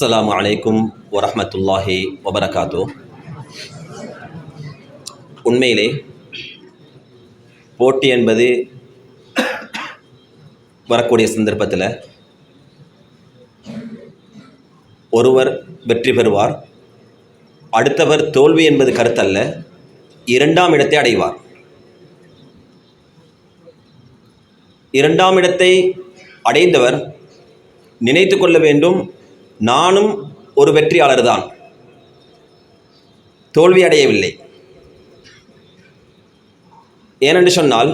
அஸ்ஸலாமு அலைக்கும் வரமத்துல்லாஹி வபரகாத்தோ உண்மையிலே போட்டி என்பது வரக்கூடிய சந்தர்ப்பத்தில் ஒருவர் வெற்றி பெறுவார் அடுத்தவர் தோல்வி என்பது கருத்தல்ல இரண்டாம் இடத்தை அடைவார். இரண்டாம் இடத்தை அடைந்தவர் நினைத்து கொள்ள வேண்டும் நானும் ஒரு வெற்றியாளர் தான் தோல்வி அடையவில்லை. ஏனென்று சொன்னால்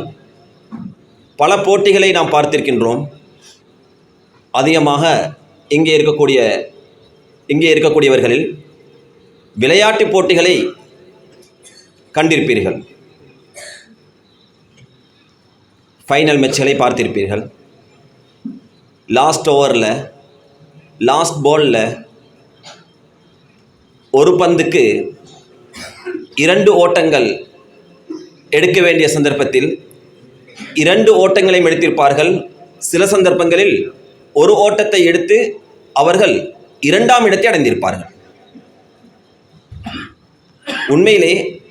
பல போட்டிகளை நாம் பார்த்திருக்கின்றோம். அதிகமாக இங்கே இருக்கக்கூடிய இங்கே இருக்கக்கூடியவர்களில் விளையாட்டு போட்டிகளை கண்டிருப்பீர்கள். ஃபைனல் மேட்ச்களை பார்த்திருப்பீர்கள். லாஸ்ட் ஓவரில் லாஸ்ட் பாலில் ஒரு பந்துக்கு இரண்டு ஓட்டங்கள் எடுக்க வேண்டிய சந்தர்ப்பத்தில் இரண்டு ஓட்டங்களையும் எடுத்திருப்பார்கள். சில சந்தர்ப்பங்களில் ஒரு ஓட்டத்தை எடுத்து அவர்கள் இரண்டாம் இடத்தை அடைந்திருப்பார்கள். உண்மையிலே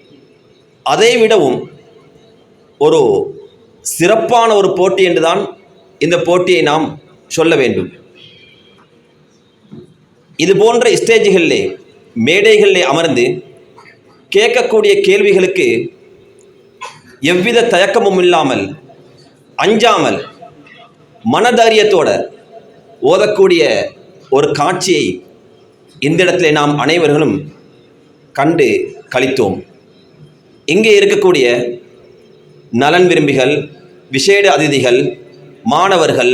அதை விடவும் ஒரு சிறப்பான ஒரு போட்டி என்றுதான் இந்த போட்டியை நாம் சொல்ல வேண்டும். இது போன்ற ஸ்டேஜ்களிலே மேடைகளிலே அமர்ந்து கேட்கக்கூடிய கேள்விகளுக்கு எவ்வித தயக்கமும் இல்லாமல் அஞ்சாமல் மனதைரியத்தோட ஓதக்கூடிய ஒரு காட்சியை இந்த இடத்திலே நாம் அனைவர்களும் கண்டு கழித்தோம் இங்கே இருக்கக்கூடிய நலன் விரும்பிகள் விசேட அதிதிகள் மாணவர்கள்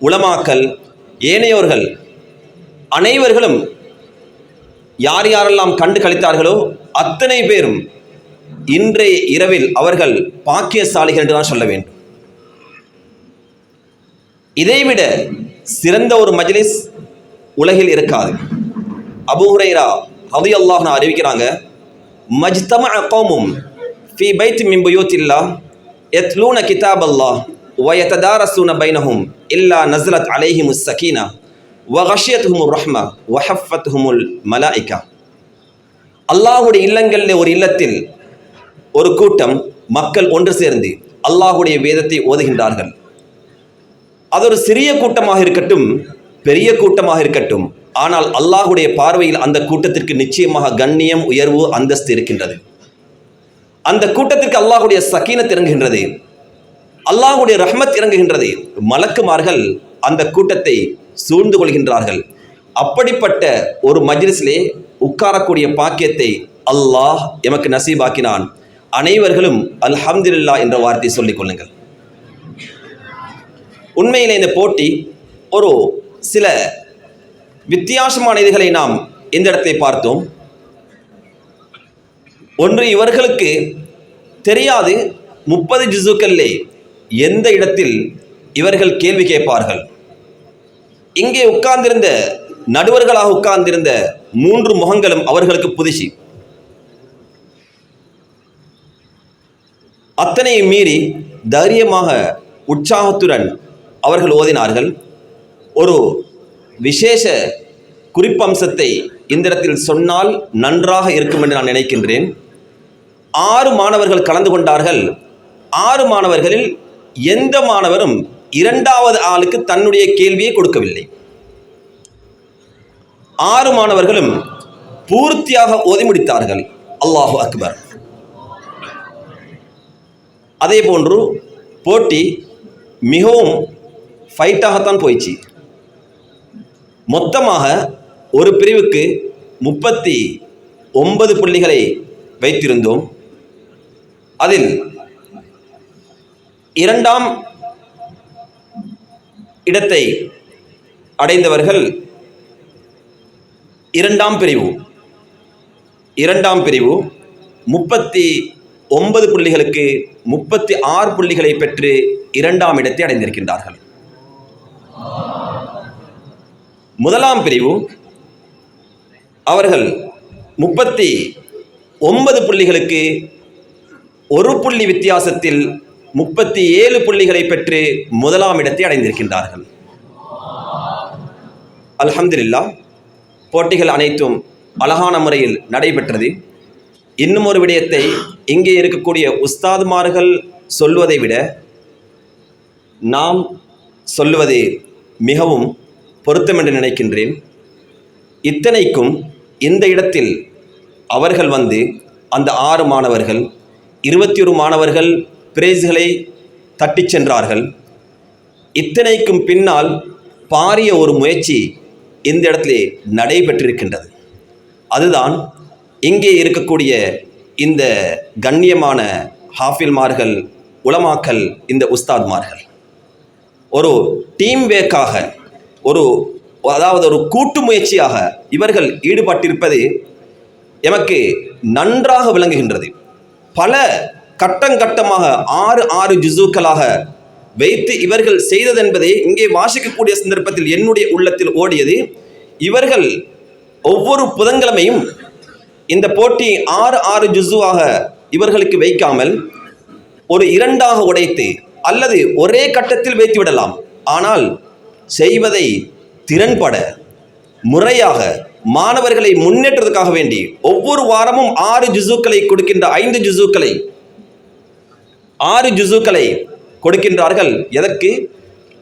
உளமாக்கல் ஏனையோர்கள் அனைவர்களும் யார் யாரெல்லாம் கண்டு கழித்தார்களோ அத்தனை பேரும் இன்றைய இரவில் அவர்கள் பாக்கியசாலிகள் என்று தான் சொல்ல வேண்டும். இதைவிட சிறந்த ஒரு மஜ்லிஸ் உலகில் இருக்காது. அபுஹுரைரா அதி அல்லாஹ் அறிவிக்கிறாங்க மஜ்தம அகோமும் ஃபி பைத் மிம்புயோத்தில்லா எத்லூன கிதாப் அல்லாஹ் வயததாரசூன பைனஹும் இல்லா நஸ்லத் அலைஹிமுஸ் சகீனா வஹஷியத்துஹுமுர் ரஹ்மா வஹஃபத்துஹுமுல் மலாய்கா அல்லாஹுடைய இல்லங்களில் ஒரு இல்லத்தில் ஒரு கூட்டம் மக்கள் ஒன்று சேர்ந்து அல்லாஹுடைய வேதத்தை ஓதுகின்றார்கள். அது ஒரு சிறிய கூட்டமாக இருக்கட்டும் பெரிய கூட்டமாக இருக்கட்டும் ஆனால் அல்லாஹுடைய பார்வையில் அந்த கூட்டத்திற்கு நிச்சயமாக கண்ணியம் உயர்வு அந்தஸ்து இருக்கின்றது. அந்த கூட்டத்திற்கு அல்லாஹுடைய சகீனத் இறங்குகின்றது. அல்லாஹுடைய ரஹ்மத் இறங்குகின்றது. மலக்குமார்கள் அந்த கூட்டத்தை சூழ்ந்து கொள்கின்றார்கள். அப்படிப்பட்ட ஒரு மஜ்லிஸிலே உட்காரக்கூடிய பாக்கியத்தை அல்லாஹ் எமக்கு நசீபாக்கினான். அனைவர்களும் அல்ஹம்துல்லா என்ற வார்த்தை சொல்லிக் கொள்ளுங்கள். உண்மையிலே இந்த போட்டி ஒரு சில வித்தியாசமான இதுகளை நாம் இந்த இடத்தை பார்த்தோம். ஒன்று இவர்களுக்கு தெரியாது முப்பது ஜிசுக்கல்லே எந்த இடத்தில் இவர்கள் கேள்வி கேட்பார்கள். இங்கே உட்கார்ந்திருந்த நடுவர்களாக உட்கார்ந்திருந்த மூன்று முகங்களும் அவர்களுக்கு புதுசி. அத்தனையும் மீறி தைரியமாக உற்சாகத்துடன் அவர்கள் ஓதினார்கள். ஒரு விசேஷ குறிப்பம்சத்தை இந்த இடத்தில் சொன்னால் நன்றாக இருக்கும் என்று நான் நினைக்கின்றேன். ஆறு மாணவர்கள் கலந்து கொண்டார்கள். ஆறு மாணவர்களில் எந்த மாணவரும் இரண்டாவது ஆளுக்கு தன்னுடைய கேள்வியை கொடுக்கவில்லை. ஆறு மாணவர்களும் பூர்த்தியாக ஓதி முடித்தார்கள். அல்லாஹு அக்பர். அதே போன்று போட்டி மிகவும் ஃபைட்டாகத்தான் போயிடுச்சு மொத்தமாக ஒரு பிரிவுக்கு முப்பத்தி ஒன்பது புள்ளிகளை வைத்திருந்தோம். அதில் இரண்டாம் இடத்தை அடைந்தவர்கள் இரண்டாம் பிரிவு. இரண்டாம் பிரிவு முப்பத்தி ஒன்பது புள்ளிகளுக்கு முப்பத்தி ஆறு புள்ளிகளை பெற்று இரண்டாம் இடத்தை அடைந்திருக்கின்றார்கள். முதலாம் பிரிவு அவர்கள் முப்பத்தி ஒன்பது புள்ளிகளுக்கு ஒரு புள்ளி வித்தியாசத்தில் முப்பத்தி ஏழு புள்ளிகளை பெற்று முதலாம் இடத்தை அடைந்திருக்கின்றார்கள். அல்ஹம்துலில்லா போட்டிகள் அனைத்தும் அழகான முறையில் நடைபெற்றது. இன்னும் ஒரு விடயத்தை இங்கே இருக்கக்கூடிய உஸ்தாதுமார்கள் சொல்வதை விட நாம் சொல்லுவது மிகவும் பொருத்தம் என்று நினைக்கின்றேன். இத்தனைக்கும் இந்த இடத்தில் அவர்கள் வந்து அந்த ஆறு மாணவர்கள் இருபத்தி ஒரு மாணவர்கள் பிரைஸ்களை தட்டிச் சென்றார்கள். இத்தனைக்கும் பின்னால் பாரிய ஒரு முயற்சி இந்த இடத்திலே நடைபெற்றிருக்கின்றது. அதுதான் இங்கே இருக்கக்கூடிய இந்த கண்ணியமான ஹாஃபில்மார்கள் உலமாக்கல் இந்த உஸ்தாத்மார்கள். ஒரு டீம் வேக்காக ஒரு அதாவது ஒரு கூட்டு முயற்சியாக இவர்கள் ஈடுபட்டிருப்பது எமக்கு நன்றாக விளங்குகின்றது. பல கட்டம் கட்டமாக ஆறு ஆறு ஜிசுக்களாக வைத்து இவர்கள் செய்தது என்பதை இங்கே வாசிக்கக்கூடிய சந்தர்ப்பத்தில் என்னுடைய உள்ளத்தில் ஓடியது. இவர்கள் ஒவ்வொரு புதன்கிழமையும் இந்த போட்டி ஆறு ஆறு ஜுசுவாக இவர்களுக்கு வைக்காமல் ஒரு இரண்டாக உடைத்து அல்லது ஒரே கட்டத்தில் வைத்து விடலாம். ஆனால் செய்வதை திறன்பட முறையாக மாணவர்களை முன்னேற்றத்துக்காக வேண்டி ஒவ்வொரு வாரமும் ஆறு ஜிசுக்களை கொடுக்கின்ற ஐந்து ஜுசுக்களை ஆறு ஜுசுக்களை கொடுக்கின்றார்கள். எதற்கு?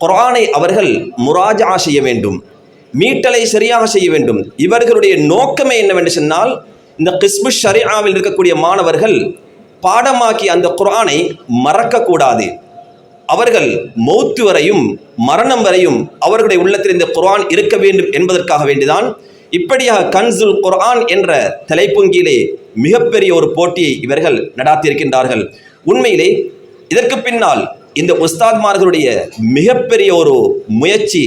குர்ஆனை அவர்கள் முராஜா செய்ய வேண்டும். மீட்டலை சரியாக செய்ய வேண்டும். இவர்களுடைய நோக்கமே என்னவென்று சொன்னால் இந்த கிஸ்மு ஷரியாவில் இருக்கக்கூடிய மாணவர்கள் பாடமாக்கி அந்த குர்ஆனை மறக்கக்கூடாது. அவர்கள் மௌத்து வரையும் மரணம் வரையும் அவர்களுடைய உள்ளத்தில் இந்த குரான் இருக்க வேண்டும் என்பதற்காக வேண்டிதான் இப்படியாக கன்சுல் குர்ஆன் என்ற தலைப்புங்கிலே மிகப்பெரிய ஒரு போட்டியை இவர்கள் நடாத்தியிருக்கின்றார்கள். உண்மையிலே இதற்கு பின்னால் இந்த உஸ்தாத்மார்களுடைய மிகப்பெரிய ஒரு முயற்சி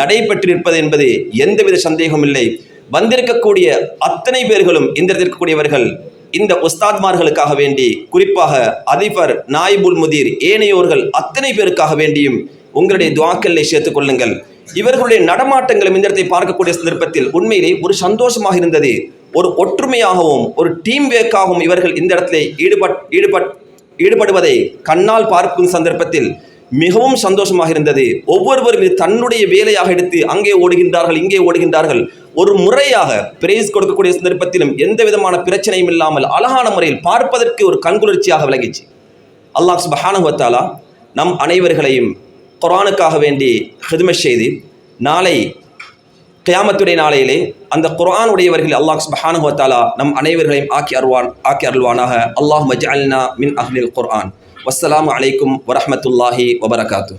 நடைபெற்றிருப்பது என்பது எந்தவித சந்தேகமும் இல்லை. வந்திருக்கக்கூடிய அத்தனை பேர்களும் இந்த இருக்கக்கூடியவர்கள் இந்த உஸ்தாத்மார்களுக்காக வேண்டி குறிப்பாக அதிபர் நாயிபுல் முதீர் ஏனையோர்கள் அத்தனை பேருக்காக வேண்டியும் உங்களுடைய துவாக்கல்லை சேர்த்துக் கொள்ளுங்கள். இவர்களுடைய நடமாட்டங்களும் இந்த இடத்தை பார்க்கக்கூடிய சந்தர்ப்பத்தில் உண்மையிலே ஒரு சந்தோஷமாக இருந்தது. ஒரு ஒற்றுமையாகவும் ஒரு டீம் வேக்காகவும் இவர்கள் இந்த இடத்திலே ஈடுபட் ஈடுபட் ஈடுபடுவதை கண்ணால் பார்க்கும் சந்தர்ப்பத்தில் மிகவும் சந்தோஷமாக இருந்தது. ஒவ்வொருவரும் இது தன்னுடைய வேலையாக எடுத்து அங்கே ஓடுகின்றார்கள் இங்கே ஓடுகின்றார்கள். ஒரு முறையாக பிரைஸ் கொடுக்கக்கூடிய சந்தர்ப்பத்திலும் எந்த விதமான பிரச்சனையும் இல்லாமல் அழகான முறையில் பார்ப்பதற்கு ஒரு கண்குளிர்ச்சியாக விளங்கிச்சு. அல்லாஹ் சுபஹானுவத்தாலா நம் அனைவர்களையும் குரானுக்காக வேண்டி ஹிதுமத் செய்து நாளை கியாமத்துடைய நாளையிலே அந்த குரான் உடையவர்கள் அல்லாஹ் சுப்ஹானஹு நம் அனைவர்களையும் ஆக்கி அருவான் ஆக்கி அருள்வானாக. அல்லாஹ் மஜ்அல்னா மின் அஹ்லில் குர்ஆன். வஸ்ஸலாமு அலைக்கும் வரஹ்மத்துல்லாஹி வபரகாத்து.